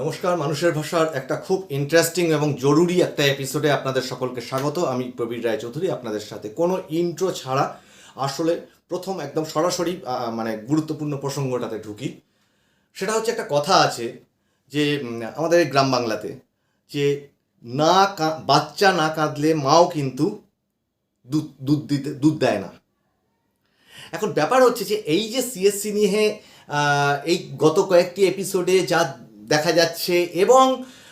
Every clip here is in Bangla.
নমস্কার, মানুষের ভাষার একটা খুব ইন্টারেস্টিং এবং জরুরি একটা এপিসোডে আপনাদের সকলকে স্বাগত। আমি প্রবীর রায়চৌধুরী, আপনাদের সাথে কোনো ইন্ট্রো ছাড়া আসলে প্রথম একদম সরাসরি মানে গুরুত্বপূর্ণ প্রসঙ্গটাতে ঢুকি। সেটা হচ্ছে একটা কথা আছে যে আমাদের গ্রাম বাংলাতে যে, না বাচ্চা না কাঁদলে মাও কিন্তু দুধ দুধ দিতে, দুধ দেয় না। এখন ব্যাপার হচ্ছে যে, এই যে সিএসসি নিয়ে এই গত কয়েকটি এপিসোডে যা দেখা যাচ্ছে এবং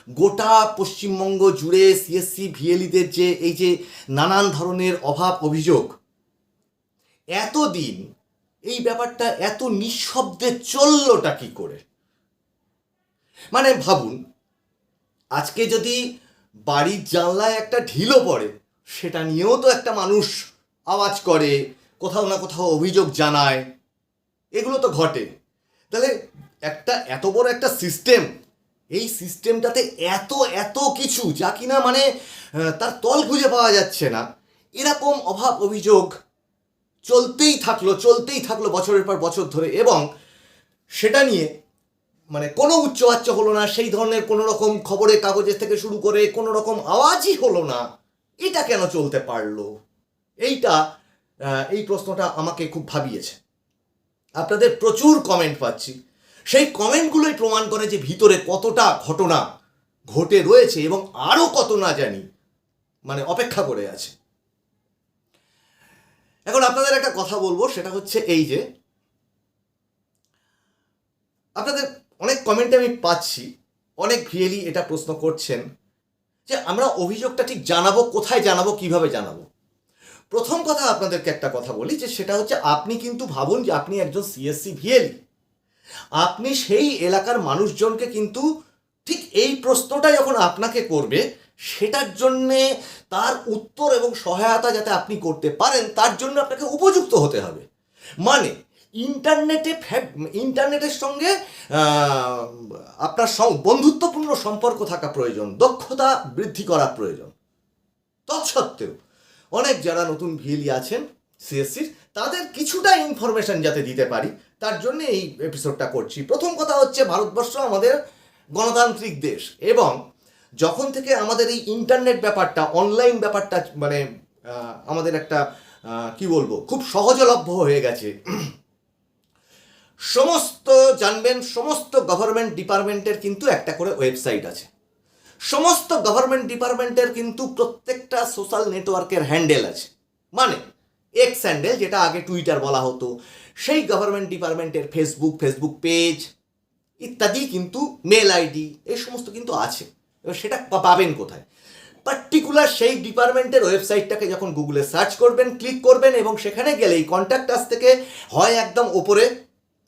গোটা পশ্চিমবঙ্গ জুড়ে সিএসসি ভিএলিদের যে এই যে নানান ধরনের অভাব, অভিযোগ, এতদিন এই ব্যাপারটা এত নিঃশব্দে চললোটা কি করে? মানে ভাবুন, আজকে যদি বাড়ির জানলায় একটা ঢিলও পড়ে, সেটা নিয়েও তো একটা মানুষ আওয়াজ করে, কোথাও না কোথাও অভিযোগ জানায়, এগুলো তো ঘটে। তাহলে একটা এত বড় একটা সিস্টেম এই সিস্টেমটাতে এত এত কিছু যা কিনা মানে তার তল খুঁজে পাওয়া যাচ্ছে না। এরকম অভাব অভিযোগ চলতেই থাকল চলতেই থাকল বছরের পর বছর ধরে এবং সেটা নিয়ে মানে কোনো উচ্চবাচ্য হলো না, সেই ধরনের কোনো রকম খবরের কাগজের থেকে শুরু করে কোনো রকম আওয়াজই হলো না। এটা কেন চলতে পারল? এইটা এই প্রশ্নটা আমাকে খুব ভাবিয়েছে। আপনাদের প্রচুর কমেন্ট পাচ্ছি। সেই কমেন্টগুলোই প্রমাণ করে যে ভিতরে কতটা ঘটনা ঘটে রয়েছে এবং আরও কত না জানি মানে অপেক্ষা করে আছে। এখন আপনাদের একটা কথা বলব, সেটা হচ্ছে এই যে, আপনাদের অনেক কমেন্টে আমি পাচ্ছি, অনেক ভিয়েলি এটা প্রশ্ন করছেন যে আমরা অভিযোগটা ঠিক জানাব, কোথায় জানাব, কীভাবে জানাব? প্রথম কথা আপনাদেরকে একটা কথা বলি যে সেটা হচ্ছে আপনি কিন্তু ভাবুন যে আপনি একজন সিএসসি ভিএলি আপনি সেই এলাকার মানুষজনকে কিন্তু ঠিক এই প্রশ্নটা যখন আপনাকে করবে, সেটার জন্যে তার উত্তর এবং সহায়তা যাতে আপনি করতে পারেন, তার জন্য আপনাকে উপযুক্ত হতে হবে। মানে ইন্টারনেটে ইন্টারনেটের সঙ্গে আপনার বন্ধুত্বপূর্ণ সম্পর্ক থাকা প্রয়োজন, দক্ষতা বৃদ্ধি করা প্রয়োজন। তৎসত্ত্বেও অনেক যারা নতুন ভিএলি আছেন সিএসসির তাদের কিছুটা ইনফরমেশন যাতে দিতে পারি তার জন্য এই এপিসোডটা করছি। প্রথম কথা হচ্ছে, ভারতবর্ষ আমাদের গণতান্ত্রিক দেশ এবং যখন থেকে আমাদের এই ইন্টারনেট ব্যাপারটা অনলাইন ব্যাপারটা মানে আমাদের একটা কি বলব, খুব সহজলভ্য হয়ে গেছে। সমস্ত জানবেন, সমস্ত গভর্নমেন্ট ডিপার্টমেন্টের কিন্তু একটা করে ওয়েবসাইট আছে। সমস্ত গভর্নমেন্ট ডিপার্টমেন্টের কিন্তু প্রত্যেকটা সোশ্যাল নেটওয়ার্কের হ্যান্ডেল আছে। মানে এক্স হ্যান্ডেল যেটা আগে টুইটার বলা হতো, সেই গভর্নমেন্ট ডিপার্টমেন্টের ফেসবুক ফেসবুক পেজ ইত্যাদি কিন্তু মেল আইডি এই সমস্ত কিন্তু আছে। এবার সেটা পাবেন কোথায়? পার্টিকুলার সেই ডিপার্টমেন্টের ওয়েবসাইটটাকে যখন গুগলে সার্চ করবেন ক্লিক করবেন এবং সেখানে গেলেই কন্ট্যাক্ট আস থেকে হয় একদম ওপরে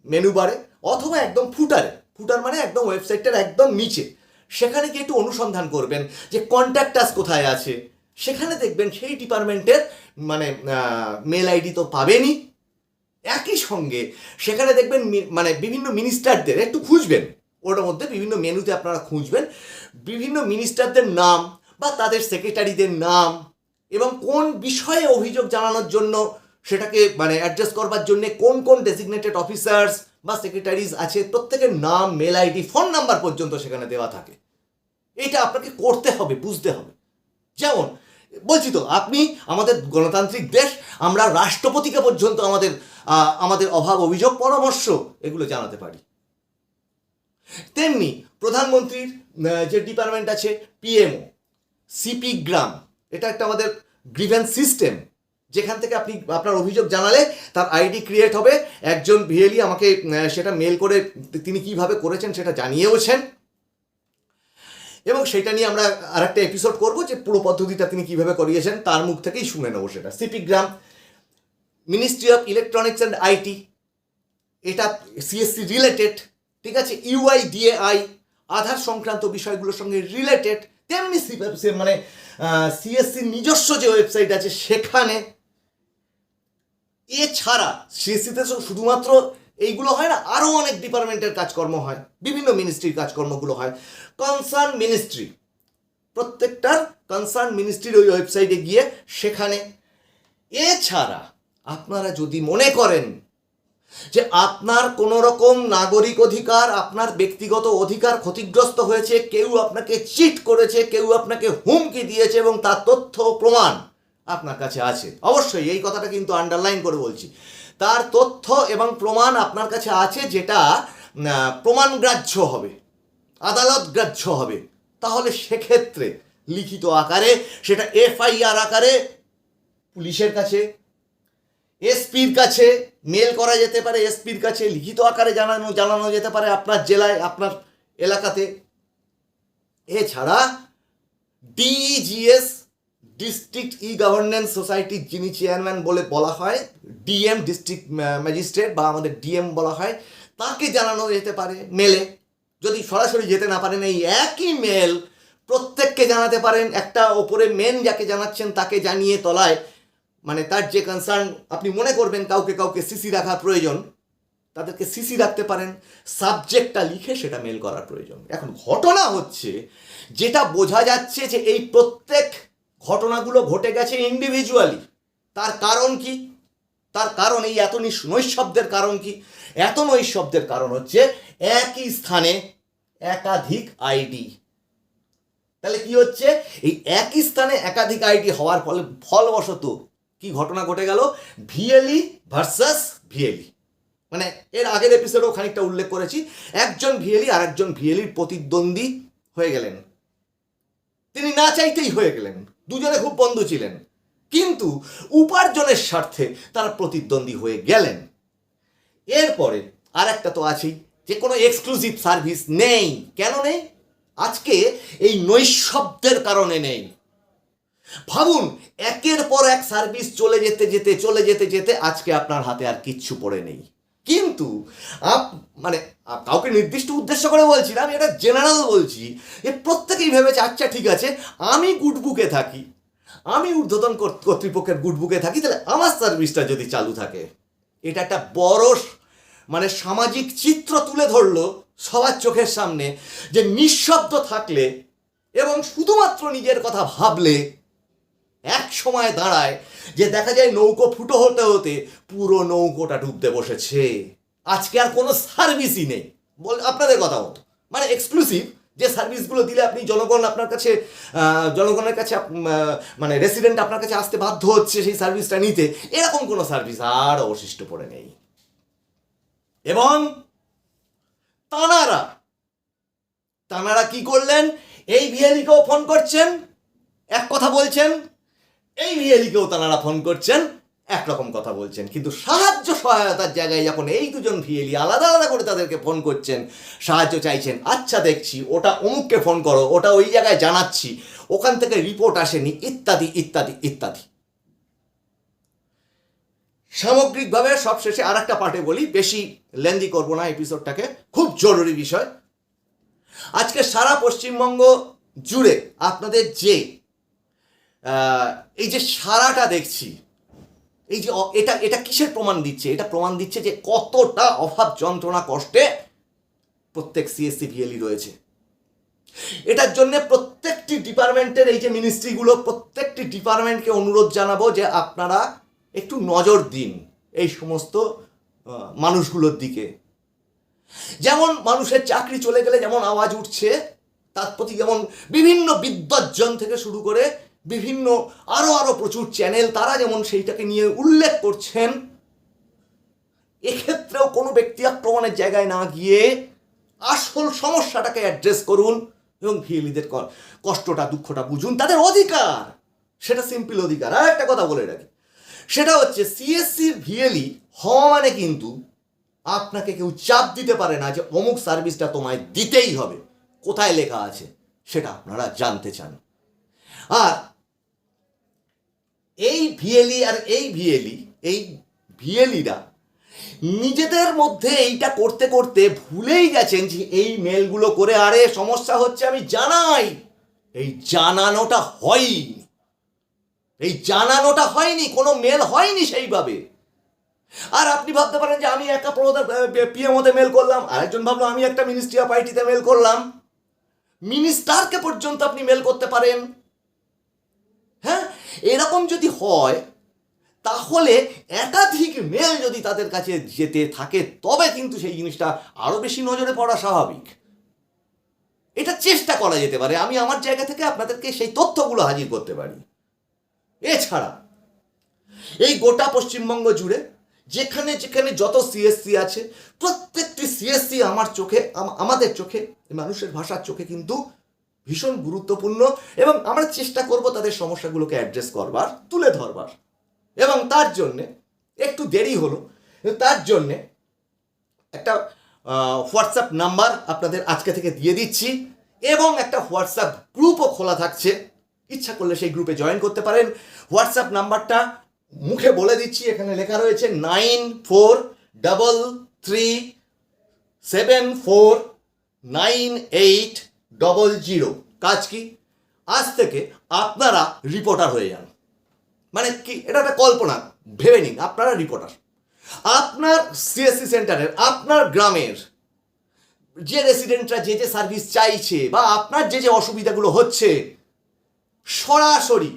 মেনু বারে অথবা একদম ফুটারে ফুটার মানে একদম ওয়েবসাইটটার একদম নিচে। সেখানে গিয়ে একটু অনুসন্ধান করবেন যে কন্ট্যাক্ট আস কোথায় আছে। সেখানে দেখবেন সেই ডিপার্টমেন্টের মানে মেল আইডি তো পাবেনই। একই সঙ্গে সেখানে দেখবেন মানে বিভিন্ন মিনিস্টারদের একটু খুঁজবেন। ওটার মধ্যে বিভিন্ন মেনুতে আপনারা খুঁজবেন। বিভিন্ন মিনিস্টারদের নাম বা তাদের সেক্রেটারিদের নাম এবং কোন বিষয়ে অভিযোগ জানানোর জন্য সেটাকে মানে অ্যাড্রেস করবার জন্য কোন কোন ডেজিগনেটেড অফিসার্স বা সেক্রেটারিজ আছে, প্রত্যেকের নাম, মেল আইডি, ফোন নাম্বার পর্যন্ত সেখানে দেওয়া থাকে। এটা আপনাকে করতে হবে, বুঝতে হবে। যেমন বলছি তো, আপনি আমাদের গণতান্ত্রিক দেশ, আমরা রাষ্ট্রপতিকে পর্যন্ত আমাদের আমাদের অভাব, অভিযোগ, পরামর্শ এগুলো জানাতে পারি। তেমনি প্রধানমন্ত্রীর যে ডিপার্টমেন্ট আছে, পিএমও, সিপি গ্রাম, এটা একটা আমাদের গ্রিভেন্স সিস্টেম যেখান থেকে আপনি আপনার অভিযোগ জানালে তার আইডি ক্রিয়েট হবে, একজন ভিএলি আমাকে সেটা মেল করে তিনি কীভাবে করেছেন সেটা জানিয়েওছেন। এবং সেটা নিয়ে আমরা আর একটা এপিসোড করব যে পুরো পদ্ধতিটা তিনি কীভাবে করিয়েছেন, তার মুখ থেকেই শুনে নেব সেটা। CP gram ministry of electronics and IT এটা সিএসসি রিলেটেড ঠিক আছে? ইউআইডিএআই আধার সংক্রান্ত বিষয়গুলোর সঙ্গে রিলেটেড তেমনি সে- মানে সিএসসির নিজস্ব যে ওয়েবসাইট আছে সেখানে, এছাড়া সিএসসিতে শুধুমাত্র এইগুলো হয় না আরও অনেক ডিপার্টমেন্টের কাজকর্ম হয়, বিভিন্ন মিনিস্ট্রির কাজকর্মগুলো হয়। কনসার্ন মিনিস্ট্রি প্রত্যেকটার কনসার্ন মিনিস্ট্রির ওই ওয়েবসাইটে গিয়ে সেখানে। এছাড়া আপনারা যদি মনে করেন যে আপনার কোনো রকম নাগরিক অধিকার, আপনার ব্যক্তিগত অধিকার ক্ষতিগ্রস্ত হয়েছে, কেউ আপনাকে চিট করেছে, কেউ আপনাকে হুমকি দিয়েছে এবং তার তথ্য প্রমাণ আপনার কাছে আছে, অবশ্যই এই কথাটা কিন্তু আন্ডারলাইন করে বলছি। তার তথ্য এবং প্রমাণ আপনার কাছে আছে যেটা প্রমাণ গ্রাহ্য হবে, আদালত গ্রাহ্য হবে। তাহলে সেক্ষেত্রে লিখিত আকারে, সেটা এফআইআর আকারে পুলিশের কাছে, এসপির কাছে, মেল করা যেতে পারে, এসপির কাছে লিখিত আকারে জানানো জানানো যেতে পারে আপনার জেলায়, আপনার এলাকাতে। এছাড়া ডিজিএস ডিস্ট্রিক্ট ই গভর্নেন্স সোসাইটির যিনি চেয়ারম্যান বলে বলা হয় ডিএম ডিস্ট্রিক্ট ম্যাজিস্ট্রেট বা আমাদের ডিএম বলা হয়, তাকে জানানো যেতে পারে মেলে। যদি সরাসরি যেতে না পারেন, এই একই মেল প্রত্যেককে জানাতে পারেন। একটা ওপরে মেন যাকে জানাচ্ছেন তাকে জানিয়ে তলায় মানে তার যে কনসার্ন আপনি মনে করবেন কাউকে কাউকে সিসি রাখা প্রয়োজন, তাদেরকে সিসি রাখতে পারেন। সাবজেক্টটা লিখে সেটা মেল করার প্রয়োজন। এখন ঘটনা হচ্ছে, যেটা বোঝা যাচ্ছে যে এই প্রত্যেক ঘটনাগুলো ঘটে গেছে ইন্ডিভিজুয়ালি তার কারণ কি? তার কারণ এই এত নৈশব্দের কারণ কি? এত নৈশব্দের কারণ হচ্ছে একই স্থানে একাধিক আইডি তাহলে কি হচ্ছে? এই একই স্থানে একাধিক আইডি হওয়ার ফলে ফলবশত কি ঘটনা ঘটে গেল? VLE versus VLE. মানে এর আগের এপিসোডেও খানিকটা উল্লেখ করেছি। একজন ভিএলি আর একজন ভিএলির প্রতিদ্বন্দ্বী হয়ে গেলেন। তিনি না চাইতেই হয়ে গেলেন। দুজনে খুব বন্ধু ছিলেন। কিন্তু উপার্জনের স্বার্থে তারা প্রতিদ্বন্দ্বী হয়ে গেলেন। এরপরে আর একটা তো আছেই, যে কোনো এক্সক্লুসিভ সার্ভিস নেই। কেন নেই? আজকে এই নৈশব্দের কারণে নেই। ভাবুন, একের পর এক সার্ভিস চলে যেতে যেতে, চলে যেতে যেতে আজকে আপনার হাতে আর কিচ্ছু পড়ে নেই। কিন্তু আপ মানে কাউকে নির্দিষ্ট উদ্দেশ্য করে বলছি না, আমি এটা জেনারেল বলছি যে প্রত্যেকেই ভেবেছে আচ্ছা ঠিক আছে, আমি গুডবুকে থাকি, আমি ঊর্ধ্বতন কর্ত- কর্তৃপক্ষের গুডবুকে থাকি, তাহলে আমার সার্ভিসটা যদি চালু থাকে, এটা একটা বড় মানে সামাজিক চিত্র তুলে ধরলো সবার চোখের সামনে, যে নিঃশব্দ থাকলে এবং শুধুমাত্র নিজের কথা ভাবলে এক সময় দাঁড়ায় যে দেখা যায় নৌকো ফুটো হতে হতে পুরো নৌকোটা ডুবতে বসেছে। আজকে আর কোনো সার্ভিসই নেই। বল, আপনাদের কথা মতো। মানে এক্সক্লুসিভ যে সার্ভিসগুলো দিলে আপনি জনগণ আপনার কাছে জনগণের কাছে মানে রেসিডেন্ট আপনার কাছে আসতে বাধ্য হচ্ছে সেই সার্ভিসটা নিতে, এরকম কোনো সার্ভিস আর অবশিষ্ট পড়ে নেই। এবং তানারা তানারা কি করলেন? এই ভিএলিকেও ফোন করছেন, এক কথা বলছেন এই ভিএলিকেও তানারা ফোন করছেন, একরকম কথা বলছেন। কিন্তু সাহায্য সহায়তার জায়গায় যখন এই দুজন ভিএলি আলাদা আলাদা করে তাদেরকে ফোন করছেন, সাহায্য চাইছেন আচ্ছা দেখছি, ওটা অমুককে ফোন করো, ওটা ওই জায়গায় জানাচ্ছি, ওখান থেকে রিপোর্ট আসেনি, ইত্যাদি ইত্যাদি ইত্যাদি। সামগ্রিকভাবে সবশেষে আর একটা পার্টে বলি, বেশি লেন্দি করব না এপিসোডটাকে, খুব জরুরি বিষয়। আজকে সারা পশ্চিমবঙ্গ জুড়ে আপনাদের যে এই যে সারাটা দেখছি, এই যে এটা এটা কিসের প্রমাণ দিচ্ছে? এটা প্রমাণ দিচ্ছে যে কতটা অভাব যন্ত্রণা কষ্টে প্রত্যেক সিএসসি ভিএলই রয়েছে। এটার জন্য প্রত্যেকটি ডিপার্টমেন্টের এই যে মিনিস্ট্রিগুলো প্রত্যেকটি ডিপার্টমেন্টকে অনুরোধ জানাব যে আপনারা একটু নজর দিন এই সমস্ত মানুষগুলোর দিকে। যেমন মানুষের চাকরি চলে গেলে যেমন আওয়াজ উঠছে, তার প্রতি যেমন বিভিন্ন বিদ্বজ্জন থেকে শুরু করে বিভিন্ন আরও আরও প্রচুর চ্যানেল তারা যেমন সেইটাকে নিয়ে উল্লেখ করছেন, এক্ষেত্রেও কোনো ব্যক্তি আক্রমণের জায়গায় না গিয়ে আসল সমস্যাটাকে অ্যাড্রেস করুন এবং ভিএলিদের কষ্টটা, দুঃখটা বুঝুন। তাদের অধিকার, সেটা সিম্পল অধিকার। আর একটা কথা বলে রাখি, সেটা হচ্ছে সিএসসির ভিএলই হওয়া মানে কিন্তু আপনাকে কেউ চাপ দিতে পারে না যে অমুক সার্ভিসটা তোমায় দিতেই হবে। কোথায় লেখা আছে, সেটা আপনারা জানতে চান। আর এই ভিএলই আর এই ভিএলই, এই ভিএলিরা নিজেদের মধ্যে এইটা করতে করতে ভুলেই গেছেন যে এই মেলগুলো করে, আরে সমস্যা হচ্ছে আমি জানাই। এই জানানোটা হয়নি এই জানানোটা হয়নি, কোনো মেল হয়নি সেইভাবে। আর আপনি ভাবতে পারেন যে আমি একা প্রধান পিএমওতে মেল করলাম, আরেকজন ভাবলো আমি একটা মিনিস্ট্রি অফ আইটিতে মেল করলাম। মিনিস্টারকে পর্যন্ত আপনি মেল করতে পারেন। হ্যাঁ? এরকম যদি হয়, তাহলে একাধিক মেল যদি তাদের কাছে যেতে থাকে, তবে কিন্তু সেই জিনিসটা আরও বেশি নজরে পড়া স্বাভাবিক। এটা চেষ্টা করা যেতে পারে। আমি আমার জায়গা থেকে আপনাদেরকে সেই তথ্যগুলো হাজির করতে পারি। এছাড়া, এই গোটা পশ্চিমবঙ্গ জুড়ে যেখানে যেখানে যত সিএসসি আছে, প্রত্যেকটি সিএসসি আমার চোখে আমাদের চোখে, মানুষের ভাষার চোখে কিন্তু ভীষণ গুরুত্বপূর্ণ এবং আমরা চেষ্টা করব তাদের সমস্যাগুলোকে অ্যাড্রেস করবার, তুলে ধরবার। এবং তার জন্যে, একটু দেরি হলো, তার জন্যে একটা হোয়াটসঅ্যাপ নাম্বার আপনাদের আজকে থেকে দিয়ে দিচ্ছি এবং একটা হোয়াটসঅ্যাপ গ্রুপও খোলা থাকছে। ইচ্ছা করলে সেই গ্রুপে জয়েন করতে পারেন। হোয়াটসঅ্যাপ নাম্বারটা মুখে বলে দিচ্ছি, এখানে লেখা রয়েছে nine four double three seven four nine eight double zero কাজ কি? আজ থেকে আপনারা রিপোর্টার হয়ে যান। মানে কি? এটা একটা কল্পনা। ভেবে নিন, আপনারা রিপোর্টার আপনার সিএসসি সেন্টারের, আপনার গ্রামের যে রেসিডেন্টরা যে যে সার্ভিস চাইছে বা আপনার যে যে অসুবিধাগুলো হচ্ছে, সরাসরি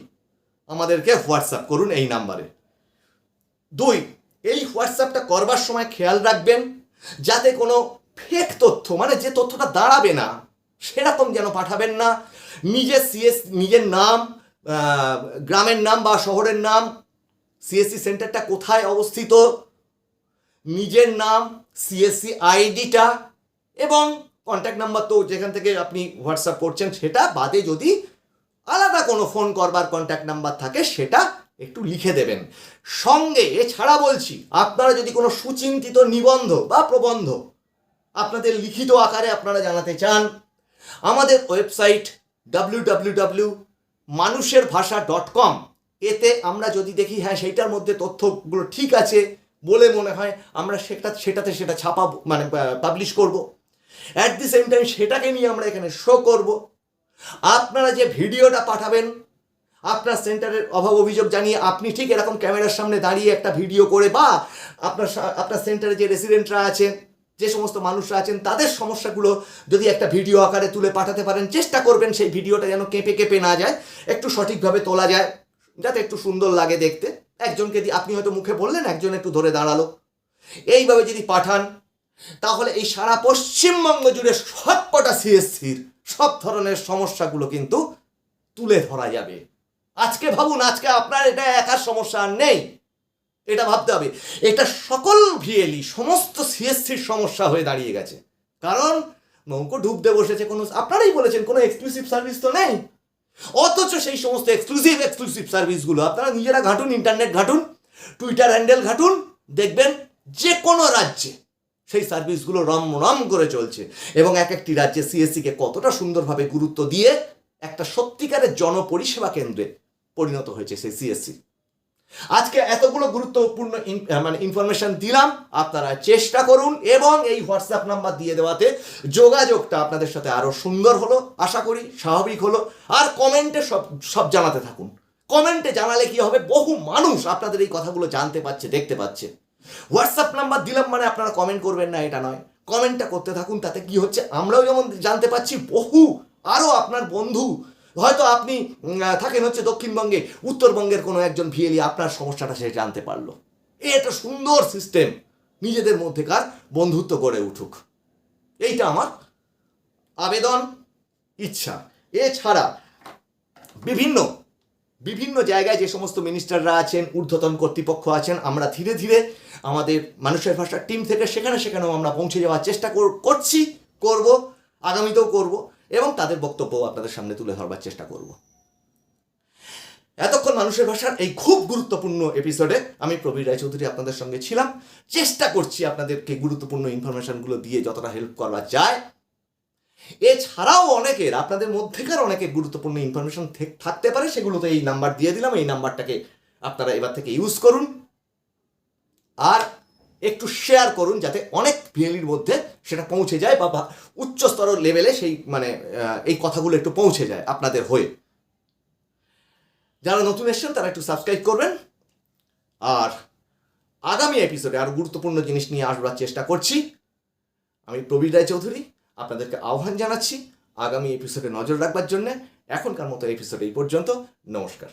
আমাদেরকে হোয়াটসঅ্যাপ করুন এই নাম্বারে। দুই, এই হোয়াটসঅ্যাপটা করবার সময় খেয়াল রাখবেন, যাতে কোনো ফেক তথ্য মানে যে তথ্যটা দাঁড়াবে না সেরকম যেন পাঠাবেন না। নিজের সিএস নিজের নাম গ্রামের নাম বা শহরের নাম সিএসসি সেন্টারটা কোথায় অবস্থিত, নিজের নাম সিএসসি আইডিটা এবং কন্ট্যাক্ট নাম্বার তো যেখান থেকে আপনি হোয়াটসঅ্যাপ করছেন সেটা বাদে যদি আলাদা কোনো ফোন করবার কন্ট্যাক্ট নাম্বার থাকে সেটা একটু লিখে দেবেন। সঙ্গে এছাড়া বলছি, আপনারা যদি কোনো সুচিন্তিত নিবন্ধ বা প্রবন্ধ আপনাদের লিখিত আকারে আপনারা জানাতে চান আমাদের ওয়েবসাইট ডাব্লিউ মানুষের ভাষা ডট কম এতে আমরা যদি দেখি হ্যাঁ সেইটার মধ্যে তথ্যগুলো ঠিক আছে বলে মনে হয়, আমরা সেটা, সেটাতে সেটা ছাপা মানে পাবলিশ করব। অ্যাট দি সেম টাইম সেটাকে নিয়ে আমরা এখানে শো করব। আপনারা যে ভিডিওটা পাঠাবেন, আপনার সেন্টারের অভাব অভিযোগ জানিয়ে আপনি ঠিক এরকম ক্যামেরার সামনে দাঁড়িয়ে একটা ভিডিও করে বা আপনার আপনার সেন্টারে যে রেসিডেন্টরা আছেন যে সমস্ত মানুষরা আছেন, তাদের সমস্যাগুলো যদি একটা ভিডিও আকারে তুলে পাঠাতে পারেন, চেষ্টা করবেন সেই ভিডিওটা যেন কেঁপে কেঁপে না যায়, একটু সঠিকভাবে তোলা যায়, যাতে একটু সুন্দর লাগে দেখতে। একজনকে আপনি হয়তো মুখে বললেন, একজন একটু ধরে দাঁড়াল। এইভাবে যদি পাঠান, তাহলে এই সারা পশ্চিমবঙ্গ জুড়ে সবকটা সিএসসির সব ধরনের সমস্যাগুলো কিন্তু তুলে ধরা যাবে। আজকে ভাবুন, আজকে আপনার এটা একার সমস্যা নেই। এটা ভাবতে হবে। এটা সকল ভিএলই, সমস্ত সিএসসির সমস্যা হয়ে দাঁড়িয়ে গেছে। কারণ নৌকো ডুবতে বসেছে, কোনো আপনারাই বলেছেন, কোনো এক্সক্লুসিভ সার্ভিস তো নেই। অথচ সেই সমস্ত এক্সক্লুসিভ এক্সক্লুসিভ সার্ভিসগুলো আপনারা নিজেরা ঘাঁটুন ইন্টারনেট ঘাঁটুন টুইটার হ্যান্ডেল ঘাঁটুন, দেখবেন যে কোনো রাজ্যে সেই সার্ভিসগুলো রম রম করে চলছে। এবং এক একটি রাজ্যে সিএসসিকে কতটা সুন্দরভাবে গুরুত্ব দিয়ে একটা সত্যিকারের জনপরিষেবা কেন্দ্রে পরিণত হয়েছে সেই সিএসসি আজকে এতগুলো গুরুত্বপূর্ণ মানে ইনফরমেশন দিলাম, আপনারা চেষ্টা করুন এবং এই হোয়াটসঅ্যাপ নাম্বার দিয়ে দেওয়াতে যোগাযোগটা আপনাদের সাথে আরও সুন্দর হলো, আশা করি স্বাভাবিক হলো। আর কমেন্টে সব সব জানাতে থাকুন। কমেন্টে জানালে কি হবে? বহু মানুষ আপনাদের এই কথাগুলো জানতে পারছে, দেখতে পাচ্ছে হোয়াটসঅ্যাপ নাম্বার দিলাম মানে আপনারা কমেন্ট করবেন না, এটা নয়। কমেন্টটা করতে থাকুন, তাতে কি হচ্ছে? আমরাও যেমন জানতে পাচ্ছি বহু আরও আপনার বন্ধু হয়তো আপনি থাকেন হচ্ছে দক্ষিণবঙ্গে, উত্তরবঙ্গের কোনো একজন ভিএলি আপনার সমস্যাটা সে জানতে পারল। এ একটা সুন্দর সিস্টেম নিজেদের মধ্যেকার বন্ধুত্ব গড়ে উঠুক। এইটা আমার আবেদন, ইচ্ছা। এছাড়া বিভিন্ন বিভিন্ন জায়গায় যে সমস্ত মিনিস্টাররা আছেন, ঊর্ধ্বতন কর্তৃপক্ষ আছেন, আমরা ধীরে ধীরে আমাদের মানুষের ভাষার টিম থেকে সেখানে সেখানেও আমরা পৌঁছে যাওয়ার চেষ্টা করছি, করব, আগামীতেও করব। এবং তাদের বক্তব্য আপনাদের সামনে তুলে ধরবার চেষ্টা করব। এতক্ষণ মানুষের ভাষার এই খুব গুরুত্বপূর্ণ এপিসোডে আমি প্রবীর রায়চৌধুরী আপনাদের সঙ্গে ছিলাম। চেষ্টা করছি আপনাদেরকে গুরুত্বপূর্ণ ইনফরমেশনগুলো দিয়ে যতটা হেল্প করা যায়। এছাড়াও অনেকের, আপনাদের মধ্যেকার অনেকের গুরুত্বপূর্ণ ইনফরমেশন থাকতে পারে, সেগুলোতে এই নাম্বার দিয়ে দিলাম। এই নাম্বারটাকে আপনারা এবার থেকে ইউজ করুন। একটু শেয়ার করুন যাতে অনেক ভিএলির মধ্যে সেটা পৌঁছে যায় বা উচ্চস্তর লেভেলে সেই মানে এই কথাগুলো একটু পৌঁছে যায় আপনাদের হয়ে। যারা নতুন এসেছেন, তারা একটু সাবস্ক্রাইব করবেন। আর আগামী এপিসোডে আরও গুরুত্বপূর্ণ জিনিস নিয়ে আসবার চেষ্টা করছি। আমি প্রবীর রায় চৌধুরী, আপনাদেরকে আহ্বান জানাচ্ছি আগামী এপিসোডে নজর রাখবার জন্য। এখনকার মতো এপিসোড এই পর্যন্ত। নমস্কার।